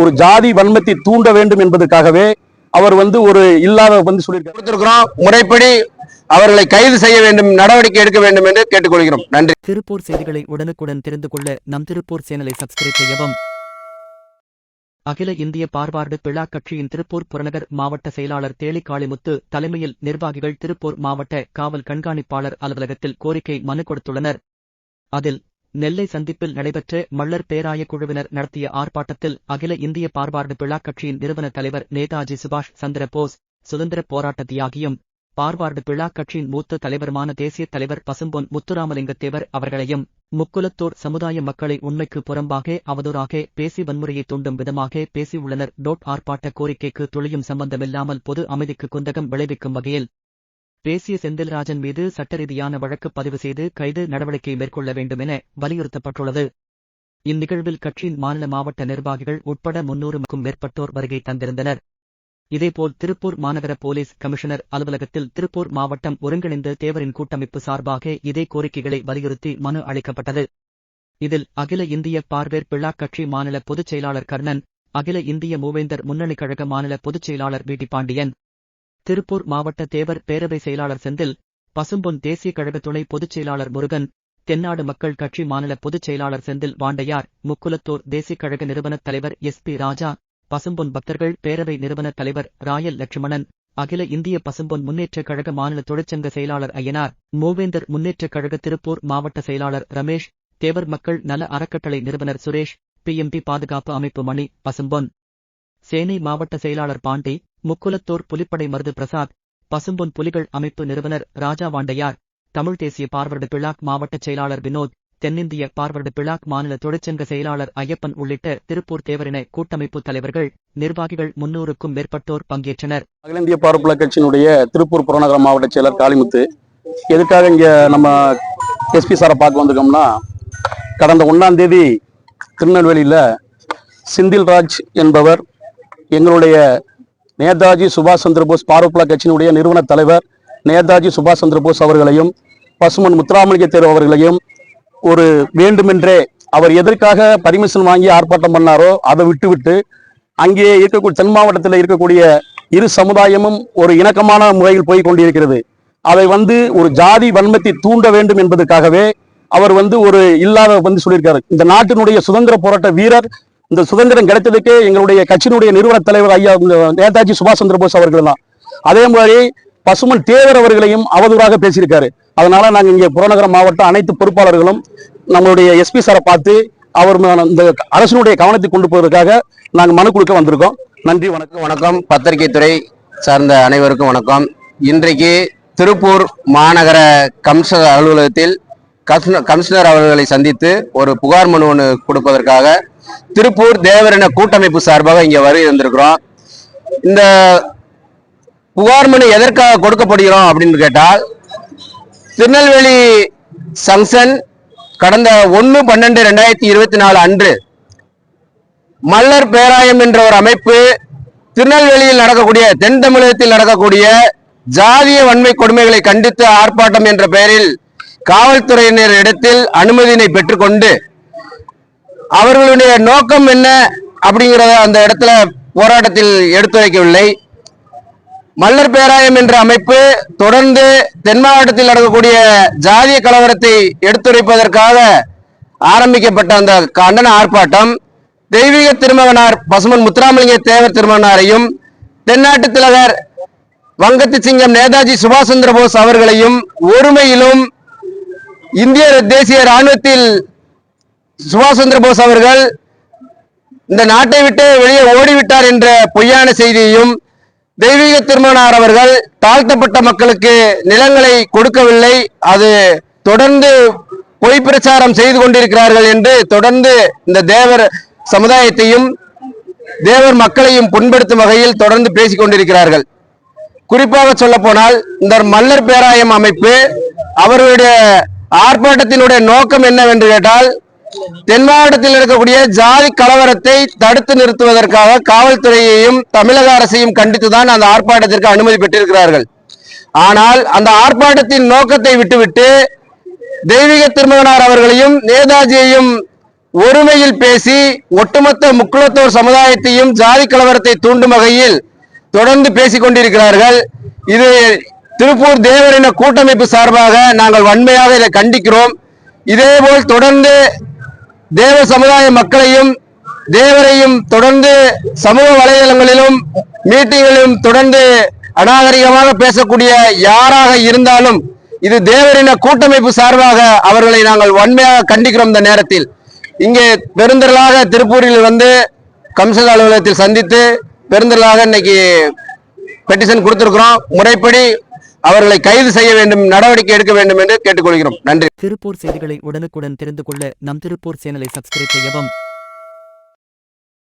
ஒரு ஜாதி வன்மத்தை தூண்ட வேண்டும் என்பதற்காகவே அவர் வந்து ஒரு இல்லாத வந்து கொடுத்திருக்கிறோம். முறைப்படி அவர்களை கைது செய்ய வேண்டும் நடவடிக்கை எடுக்க வேண்டும் என்று கேட்டுக்கொள்கிறோம். நன்றி. திருப்பூர் செய்திகளை உடனுக்குடன் தெரிந்து கொள்ள நம் திருப்பூர் சேனலை சப்ஸ்கிரைப் செய்யவும். அகில இந்திய பார்வார்டு பிழா கட்சியின் திருப்பூர் புறநகர் மாவட்ட செயலாளர் தேளி காளிமுத்து தலைமையில் நிர்வாகிகள் திருப்பூர் மாவட்ட காவல் கண்காணிப்பாளர் அலுவலகத்தில் கோரிக்கை மனு கொடுத்துள்ளனர். அதில் நெல்லை சந்திப்பில் நடைபெற்ற மள்ளர் பேராய குழுவினர் நடத்திய ஆர்ப்பாட்டத்தில் அகில இந்திய பார்வார்டு பிழா கட்சியின் நிறுவன தலைவர் நேதாஜி சுபாஷ் சந்திர போஸ் சுதந்திர போராட்ட தியாகியும் பார்வார்டு பிழா கட்சியின் மூத்த தலைவருமான தேசிய தலைவர் பசும்பொன் முத்துராமலிங்கத்தேவர் அவர்களையும் முக்குலத்தோர் சமுதாய மக்களை உண்மைக்கு புறம்பாக அவதூறாக பேசி வன்முறையை தூண்டும் விதமாக பேசியுள்ளனர். டோட் ஆர்ப்பாட்ட கோரிக்கைக்கு துளியும் சம்பந்தமில்லாமல் பொது அமைதிக்கு குந்தகம் விளைவிக்கும் வகையில் பேசிய செந்தில்ராஜன் மீது சட்டரீதியான வழக்கு பதிவு செய்து கைது நடவடிக்கை மேற்கொள்ள வேண்டும் என வலியுறுத்தப்பட்டுள்ளது. இந்நிகழ்வில் கட்சியின் மாநில மாவட்ட நிர்வாகிகள் உட்பட முன்னூறுக்கும் மேற்பட்டோர் வருகை தந்திருந்தனர். இதேபோல் திருப்பூர் மாநகர போலீஸ் கமிஷனர் அலுவலகத்தில் திருப்பூர் மாவட்டம் ஒருங்கிணைந்த தேவரின் கூட்டமைப்பு சார்பாக இதே கோரிக்கைகளை வலியுறுத்தி மனு அளிக்கப்பட்டது. இதில் அகில இந்திய பார்வேர் பிள்ளா கட்சி மாநில பொதுச் செயலாளர் கர்ணன் அகில இந்திய மூவேந்தர் முன்னணி கழக மாநில பொதுச் செயலாளர் வி டி பாண்டியன் திருப்பூர் மாவட்ட தேவர் பேரவை செயலாளர் செந்தில் பசும்பொன் தேசிய கழக துணை பொதுச் செயலாளர் முருகன் தென்னாடு மக்கள் கட்சி மாநில பொதுச் செயலாளர் செந்தில் வாண்டையார் முக்குலத்தோர் தேசிய கழக நிறுவனத் தலைவர் எஸ் பி ராஜா பசும்பொன் பக்தர்கள் பேரவை நிறுவனத் தலைவர் ராயல் லட்சுமணன் அகில இந்திய பசும்பொன் முன்னேற்றக் கழக மாநில தொழிற்சங்க செயலாளர் ஐயனார் மூவேந்தர் முன்னேற்றக் கழக திருப்பூர் மாவட்ட செயலாளர் ரமேஷ் தேவர் மக்கள் நல அறக்கட்டளை நிறுவனர் சுரேஷ் பிஎம்பி பாதுகாப்பு அமைப்பு மணி பசும்பொன். சேனை மாவட்ட செயலாளர் பாண்டி முக்குலத்தோர் புலிப்படை மருது பிரசாத் பசும்பொன் புலிகள் அமைப்பு நிறுவனர் ராஜா வாண்டையார் தமிழ் தேசிய பார்வர்டு பிளாக் மாவட்ட செயலாளர் வினோத் தென்னிந்திய பார்வர்டு பிளாக் மாநில தொழிற்சங்க செயலாளர் ஐயப்பன் உள்ளிட்ட திருப்பூர் தேவரின கூட்டமைப்பு தலைவர்கள் நிர்வாகிகள் முன்னூறுக்கும் மேற்பட்டோர் பங்கேற்றனர். அகில இந்திய பார்ப்புல கட்சியினுடைய திருப்பூர் புறநகர மாவட்ட செயலர் காளிமுத்து எதுக்காக இங்க நம்ம எஸ்பி சாரை பார்க்க வந்திருக்கோம்னா கடந்த ஒன்னாம் தேதி திருநெல்வேலியில செந்தில்ராஜ் என்பவர் எங்களுடைய நேதாஜி சுபாஷ் சந்திரபோஸ் போஸ் கட்சியினுடைய நிறுவன தலைவர் நேதாஜி சுபாஷ் சந்திரபோஸ் அவர்களையும் பசுமன் முத்துராமலிங்க தேர்வு அவர்களையும் ஒரு வேண்டுமென்றே அவர் எதற்காக பர்மிஷன் வாங்கி ஆர்ப்பாட்டம் பண்ணாரோ அதை விட்டுவிட்டு அங்கே இருக்கக்கூடிய தென் மாவட்டத்தில் இருக்கக்கூடிய இரு சமுதாயமும் ஒரு இணக்கமான முறையில் போய் கொண்டிருக்கிறது. அதை வந்து ஒரு ஜாதி வன்மத்தை தூண்ட வேண்டும் என்பதற்காகவே அவர் வந்து ஒரு இல்லாத வந்து சொல்லியிருக்காரு. இந்த நாட்டினுடைய சுதந்திர போராட்ட வீரர் இந்த சுதந்திரம் கிடைத்ததுக்கே எங்களுடைய கட்சியினுடைய நிறுவன தலைவர் ஐயா நேதாஜி சுபாஷ் சந்திர போஸ் அவர்கள் தான் அதே மாதிரி பசுமன் தேவர் அவர்களையும் அவதூறாக பேசியிருக்காரு. அதனால நாங்க இங்க புறநகர மாவட்ட அனைத்து பொறுப்பாளர்களும் நம்மளுடைய எஸ்பி சாரை பார்த்து அவர் இந்த அரசினுடைய கவனத்தை கொண்டு போவதற்காக நாங்கள் மனு கொடுக்க வந்திருக்கோம். நன்றி வணக்கம். வணக்கம். பத்திரிகை துறை சார்ந்த அனைவருக்கும் வணக்கம். இன்றைக்கு திருப்பூர் மாநகர கம்ச அலுவலகத்தில் கமிஷனர் கமிஷனர் அவர்களை சந்தித்து ஒரு புகார் மனு ஒன்று கொடுப்பதற்காக திருப்பூர் தேவரின கூட்டமைப்பு சார்பாக இங்கே வருகை வந்திருக்கிறோம் இந்த புகார் மனு எதற்காக கொடுக்கப்படுகிறோம் அப்படின்னு கேட்டால் திருநெல்வேலி சங்ஷன் கடந்த ஒன்று பன்னெண்டு ரெண்டாயிரத்தி இருபத்தி நாலு அன்று மல்லர் பேராயம் என்ற ஒரு அமைப்பு திருநெல்வேலியில் நடக்கக்கூடிய தென் தமிழகத்தில் நடக்கக்கூடிய ஜாதிய வன்மை கொடுமைகளை கண்டித்து ஆர்ப்பாட்டம் என்ற பெயரில் காவல்துறையினர் இடத்தில் அனுமதியினை பெற்றுக்கொண்டு அவர்களுடைய நோக்கம் என்ன அப்படிங்கிறத அந்த இடத்துல போராட்டத்தில் எடுத்துரைக்கவில்லை. மல்லர் பேராயம் என்ற அமைப்பு தொடர்ந்து தென் மாவட்டத்தில் நடக்கக்கூடிய ஜாதிய கலவரத்தை எடுத்துரைப்பதற்காக ஆரம்பிக்கப்பட்ட அந்த கண்டன ஆர்ப்பாட்டம் தெய்வீக திருமகனார் பசுமன் முத்துராமலிங்க தேவர் திருமகனாரையும் தென்னாட்டு திலகர் வங்கத்து சிங்கம் நேதாஜி சுபாஷ் சந்திர போஸ் அவர்களையும் ஒருமையிலும் இந்திய தேசிய ராணுவத்தில் சுபாஷ் சந்திர போஸ் அவர்கள் இந்த நாட்டை விட்டு வெளியே ஓடிவிட்டார் என்ற பொய்யான செய்தியையும் தெய்வீக திருமணார் அவர்கள் தாழ்த்தப்பட்ட மக்களுக்கு நிலங்களை கொடுக்கவில்லை. அது தொடர்ந்து பொய் பிரச்சாரம் செய்து கொண்டிருக்கிறார்கள் என்று தொடர்ந்து இந்த தேவர் சமுதாயத்தையும் தேவர் மக்களையும் புண்படுத்தும் வகையில் தொடர்ந்து பேசிக் கொண்டிருக்கிறார்கள். குறிப்பாக சொல்ல போனால் இந்த மல்லர் பேராயம் அமைப்பு அவர்களுடைய ஆர்ப்பாட்டத்தினுடைய நோக்கம் என்னவென்று கேட்டால் தென் மாவட்டத்தில் இருக்கக்கூடிய ஜாதி கலவரத்தை தடுத்து நிறுத்துவதற்காக காவல்துறையையும் தமிழக அரசையும் கண்டித்துதான் அந்த ஆர்ப்பாட்டத்திற்கு அனுமதி பெற்றிருக்கிறார்கள். ஆனால் அந்த ஆர்ப்பாட்டத்தின் நோக்கத்தை விட்டுவிட்டு தெய்வீக திருமகனார் அவர்களையும் நேதாஜியையும் ஒருமையில் பேசி ஒட்டுமொத்த முக்குளத்தோர் சமுதாயத்தையும் ஜாதி கலவரத்தை தூண்டும் வகையில் தொடர்ந்து பேசிக் கொண்டிருக்கிறார்கள் இது திருப்பூர் தேவரின கூட்டமைப்பு சார்பாக நாங்கள் வன்மையாக இதை கண்டிக்கிறோம். இதேபோல் தொடர்ந்து தேவ சமுதாய மக்களையும் தேவரையும் தொடர்ந்து சமூக வலைதளங்களிலும் மீட்டிங்களிலும் தொடர்ந்து அநாகரிகமாக பேசக்கூடிய யாராக இருந்தாலும் இது தேவரின கூட்டமைப்பு சார்பாக அவர்களை நாங்கள் வன்மையாக கண்டிக்கிறோம் இந்த நேரத்தில். இங்கே பெருந்திரளாக திருப்பூரில் வந்து கமிஷனர் அலுவலகத்தில் சந்தித்து பெருந்திரளாக இன்னைக்கு பெட்டிஷன் கொடுத்துருக்குறோம். முறைப்படி அவர்களை கைது செய்ய வேண்டும் நடவடிக்கை எடுக்க வேண்டும் என்று கேட்டுக்கொள்கிறோம். நன்றி. திருப்பூர் செய்திகளை உடனுக்குடன் தெரிந்து கொள்ள நம் திருப்பூர் சேனலை சப்ஸ்கிரைப் செய்யவும்